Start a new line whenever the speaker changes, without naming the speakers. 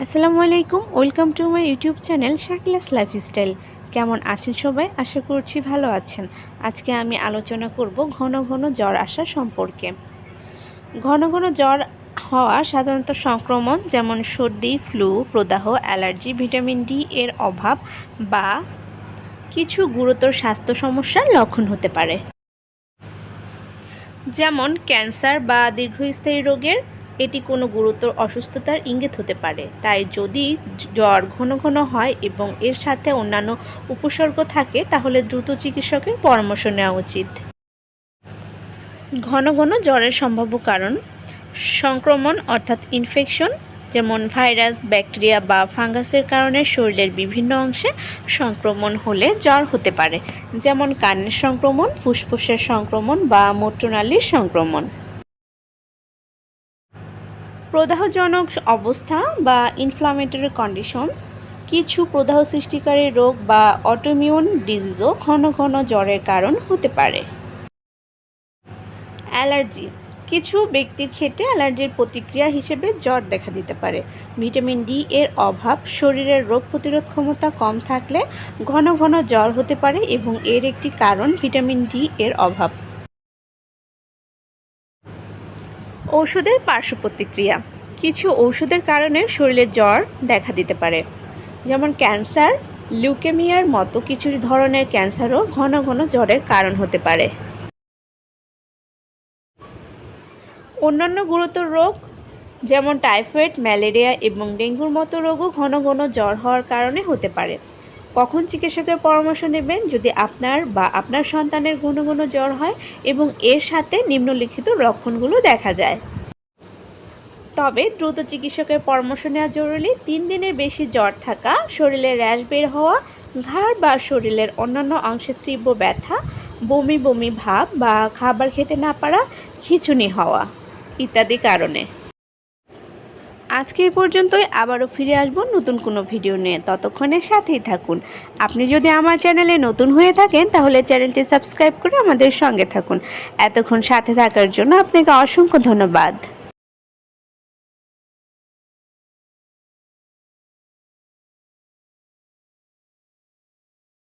আসসালামু আলাইকুম, welcome to my YouTube channel Shakila's lifestyle. কেমন আছেন সবাই? আশা করছি ভালো আছেন। আজকে আমি আলোচনা করব ঘন ঘন জ্বর আসা সম্পর্কে। ঘন ঘন জ্বর হওয়া সাধারণত সংক্রমণ, যেমন সর্দি, ফ্লু, প্রদাহ, অ্যালার্জি, ভিটামিন ডি এর অভাব বা কিছু গুরুতর স্বাস্থ্য সমস্যার লক্ষণ হতে পারে। যেমন ক্যান্সার বা দীর্ঘস্থায়ী রোগের এটি কোনো গুরুতর অসুস্থতার ইঙ্গিত হতে পারে। তাই যদি জ্বর ঘন ঘন হয় এবং এর সাথে অন্যান্য উপসর্গ থাকে, তাহলে দ্রুত চিকিৎসকের পরামর্শ নেওয়া উচিত। ঘন ঘন জ্বরের সম্ভাব্য কারণ, সংক্রমণ অর্থাৎ ইনফেকশন যেমন ভাইরাস ব্যাকটেরিয়া বা ফাঙ্গাসের কারণে শরীরের বিভিন্ন অংশে সংক্রমণ হলে জ্বর হতে পারে, যেমন কানের সংক্রমণ, ফুসফুসের সংক্রমণ বা মূত্রনালীর সংক্রমণ। প্রদাহজনক অবস্থা বা ইনফ্লামেটরি কন্ডিশনস কিছু প্রদাহ সৃষ্টিকারী রোগ বা অটোমিউন ডিজিজও ঘন ঘন জ্বরের কারণ হতে পারে। অ্যালার্জি, কিছু ব্যক্তির ক্ষেত্রে অ্যালার্জির প্রতিক্রিয়া হিসেবে জ্বর দেখা দিতে পারে। ভিটামিন ডি এর অভাব শরীরের রোগ প্রতিরোধ ক্ষমতা কম থাকলে ঘন ঘন জ্বর হতে পারে এবং এর একটি কারণ ভিটামিন ডি এর অভাব। ঔষধের পার্শ্ব প্রতিক্রিয়া। কিছু ঔষধের কারণে শরীরে জ্বর দেখা দিতে পারে, যেমন ক্যান্সার, লিউকেমিয়ার মতো কিছু ধরনের ক্যান্সারও ঘন ঘন জ্বরের কারণ হতে পারে। অন্যান্য গুরুতর রোগ, যেমন টাইফয়েড, ম্যালেরিয়া এবং ডেঙ্গুর মতো রোগও ঘন ঘন জ্বর হওয়ার কারণে হতে পারে। কখন চিকিৎসকের পরামর্শ নেবেন? যদি আপনার বা আপনার সন্তানের ঘন ঘন জ্বর হয় এবং এর সাথে নিম্নলিখিত লক্ষণগুলো দেখা যায়। তবে দ্রুত চিকিৎসকের পরামর্শ নেওয়া জরুরি। তিন দিনের বেশি জ্বর থাকা, শরীরে র্যাশ বের হওয়া, ঘাড় বা শরীরের অন্যান্য অংশে তীব্র ব্যথা, বমি বমি ভাব বা খাবার খেতে না পারা, খিঁচুনি হওয়া ইত্যাদি কারণে। আজকে এই পর্যন্তই, আবারও ফিরে আসব নতুন কোনো ভিডিও নিয়ে। ততক্ষণে সাথেই থাকুন। আপনি যদি আমার চ্যানেলে নতুন হয়ে থাকেন, তাহলে চ্যানেলটি সাবস্ক্রাইব করে আমাদের সঙ্গে থাকুন। এতক্ষণ সাথে থাকার জন্য আপনাকে অসংখ্য ধন্যবাদ।